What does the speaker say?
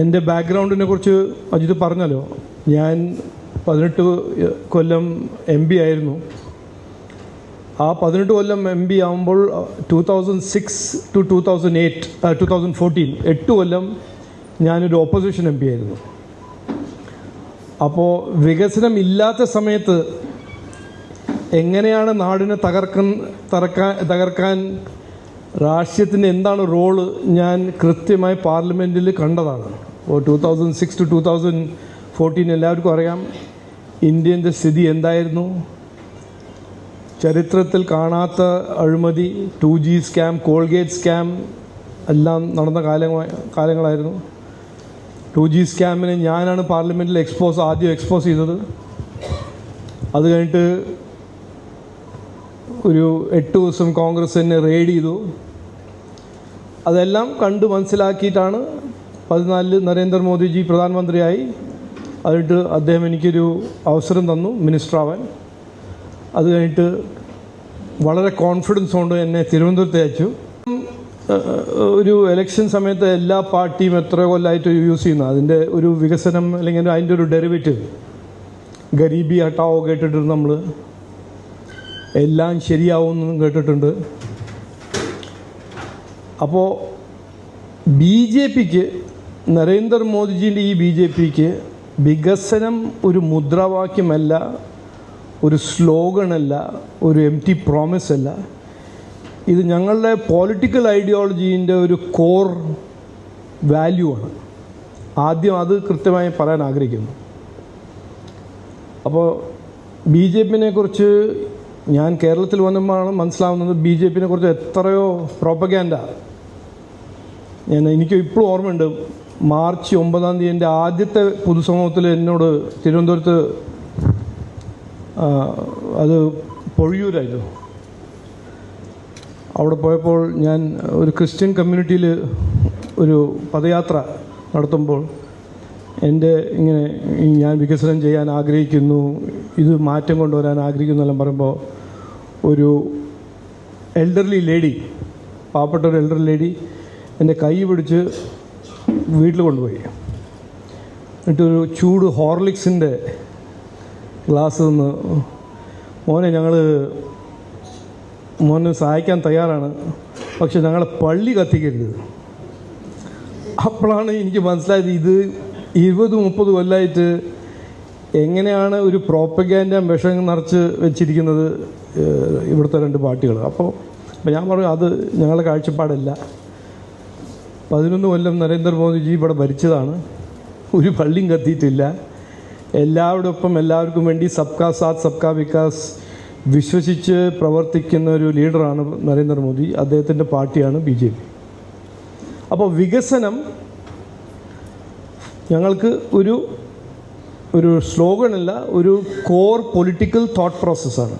എന്റെ ബാക്ക്ഗ്രൗണ്ടിനെ കുറിച്ച് അജിത് പറഞ്ഞല്ലോ. ഞാൻ പതിനെട്ട് കൊല്ലം എം പി ആയിരുന്നു. ആ പതിനെട്ട് കൊല്ലം എം പി ആകുമ്പോൾ two thousand six two two thousand eight two thousand fourteen എട്ട് കൊല്ലം ഞാനൊരു ഓപ്പോസിഷൻ എം പി ആയിരുന്നു. അപ്പോൾ വികസനം ഇല്ലാത്ത സമയത്ത് എങ്ങനെയാണ് നാടിനെ തകർക്കാൻ തറക്കാൻ തകർക്കാൻ രാഷ്ട്രീയത്തിന്റെ എന്താണ് റോൾ ഞാൻ കൃത്യമായി പാർലമെന്റിൽ കണ്ടതാണ്. Two thousand six two two thousand fourteen എല്ലാവർക്കും അറിയാം. ഇന്ത്യന്റെ സ്ഥിതി എന്തായിരുന്നു? ചരിത്രത്തിൽ കാണാത്ത അഴിമതി two G scam Colgate scam എല്ലാം നടന്ന കാലങ്ങള കാലങ്ങളായിരുന്നു. ടു ജി സ്കാമിനെ ഞാനാണ് പാർലമെന്റിൽ എക്സ്പോസ് ആദ്യം എക്സ്പോസ് ചെയ്തത്. അത് കഴിഞ്ഞിട്ട് ഒരു എട്ട് ദിവസം കോൺഗ്രസ് എന്നെ റെയ്ഡ് ചെയ്തു. അതെല്ലാം കണ്ട് മനസ്സിലാക്കിയിട്ടാണ് പതിനാലിൽ നരേന്ദ്രമോദിജി പ്രധാനമന്ത്രിയായി. അതിട്ട് അദ്ദേഹം എനിക്കൊരു അവസരം തന്നു മിനിസ്റ്റർ ആവാൻ. അത് കഴിഞ്ഞിട്ട് വളരെ കോൺഫിഡൻസ് കൊണ്ട് എന്നെ തിരുവനന്തപുരത്ത് അയച്ചു. ഒരു എലക്ഷൻ സമയത്ത് എല്ലാ പാർട്ടിയും എത്ര കൊല്ലമായിട്ട് യൂസ് ചെയ്യുന്നു. അതിന്റെ ഒരു വികസനം അല്ലെങ്കിൽ അതിന്റെ ഒരു ഡെറിവേറ്റീവ്. ഗരീബി ഹട്ടാവോ കേട്ടിട്ടുണ്ട് നമ്മൾ എല്ലാം ശരിയാവുമെന്നും കേട്ടിട്ടുണ്ട്. അപ്പോൾ ബി ജെ പിക്ക് നരേന്ദ്രമോദിജീന്റെ ഈ ബി ജെ പിക്ക് വികസനം ഒരു മുദ്രാവാക്യമല്ല ഒരു സ്ലോഗണല്ല ഒരു എം ടി പ്രോമിസ് അല്ല. ഇത് ഞങ്ങളുടെ പൊളിറ്റിക്കൽ ഐഡിയോളജീന്റെ ഒരു കോർ വാല്യൂ ആണ്. ആദ്യം അത് കൃത്യമായി പറയാൻ ആഗ്രഹിക്കുന്നു. അപ്പോൾ ബി ജെ പിനെ കുറിച്ച് ഞാൻ കേരളത്തിൽ വന്നപ്പോഴാണ് മനസ്സിലാവുന്നത് ബി ജെ പിനെ കുറിച്ച് എത്രയോ പ്രോപ്പഗാൻഡ ഞാൻ എനിക്ക് ഇപ്പോഴും ഓർമ്മയുണ്ട്. മാർച്ച് ഒമ്പതാം തീയതി എന്റെ ആദ്യത്തെ പൊതുസമൂഹത്തിൽ എന്നോട് തിരുവനന്തപുരത്ത് അത് പൊഴിയൂരായിരുന്നു. അവിടെ പോയപ്പോൾ ഞാൻ ഒരു ക്രിസ്ത്യൻ കമ്മ്യൂണിറ്റിയിൽ ഒരു പദയാത്ര നടത്തുമ്പോൾ എന്റെ ഇങ്ങനെ ഞാൻ വികസനം ചെയ്യാൻ ആഗ്രഹിക്കുന്നു ഇത് മാറ്റം കൊണ്ടുവരാൻ ആഗ്രഹിക്കുന്നു എല്ലാം പറയുമ്പോൾ ഒരു എൽഡർലി ലേഡി പാവപ്പെട്ട ഒരു എൽഡർ ലേഡി എന്റെ കൈ പിടിച്ച് വീട്ടിൽ കൊണ്ടുപോയി. എന്നിട്ടൊരു ചൂട് ഹോർലിക്സിന്റെ ഗ്ലാസ് നിന്ന് മോനെ ഞങ്ങൾ മോനെ സഹായിക്കാൻ തയ്യാറാണ് പക്ഷെ ഞങ്ങളെ പള്ളി കത്തിക്കരുത്. അപ്പോഴാണ് എനിക്ക് മനസ്സിലായത് ഇത് ഇരുപത് മുപ്പത് കൊല്ലമായിട്ട് എങ്ങനെയാണ് ഒരു പ്രോപ്പഗാൻഡ വിഷം നിറച്ച് വെച്ചിരിക്കുന്നത് ഇവിടുത്തെ രണ്ട് പാർട്ടികൾ അപ്പോൾ ഞാൻ പറഞ്ഞു അത് ഞങ്ങളുടെ കാഴ്ചപ്പാടല്ല. പതിനൊന്ന് കൊല്ലം നരേന്ദ്രമോദിജി ഇവിടെ ഭരിച്ചതാണ്. ഒരു പള്ളിയും കത്തിയിട്ടില്ല. എല്ലാവരോടൊപ്പം എല്ലാവർക്കും വേണ്ടി സബ്കാ സാത്ത് സബ്കാ വികാസ് വിശ്വസിച്ച് പ്രവർത്തിക്കുന്ന ഒരു ലീഡറാണ് നരേന്ദ്രമോദി. അദ്ദേഹത്തിന്റെ പാർട്ടിയാണ് ബി ജെ പി. അപ്പോൾ വികസനം ഞങ്ങൾക്ക് ഒരു ഒരു സ്ലോഗനല്ല ഒരു കോർ പൊളിറ്റിക്കൽ തോട്ട് പ്രോസസ്സാണ്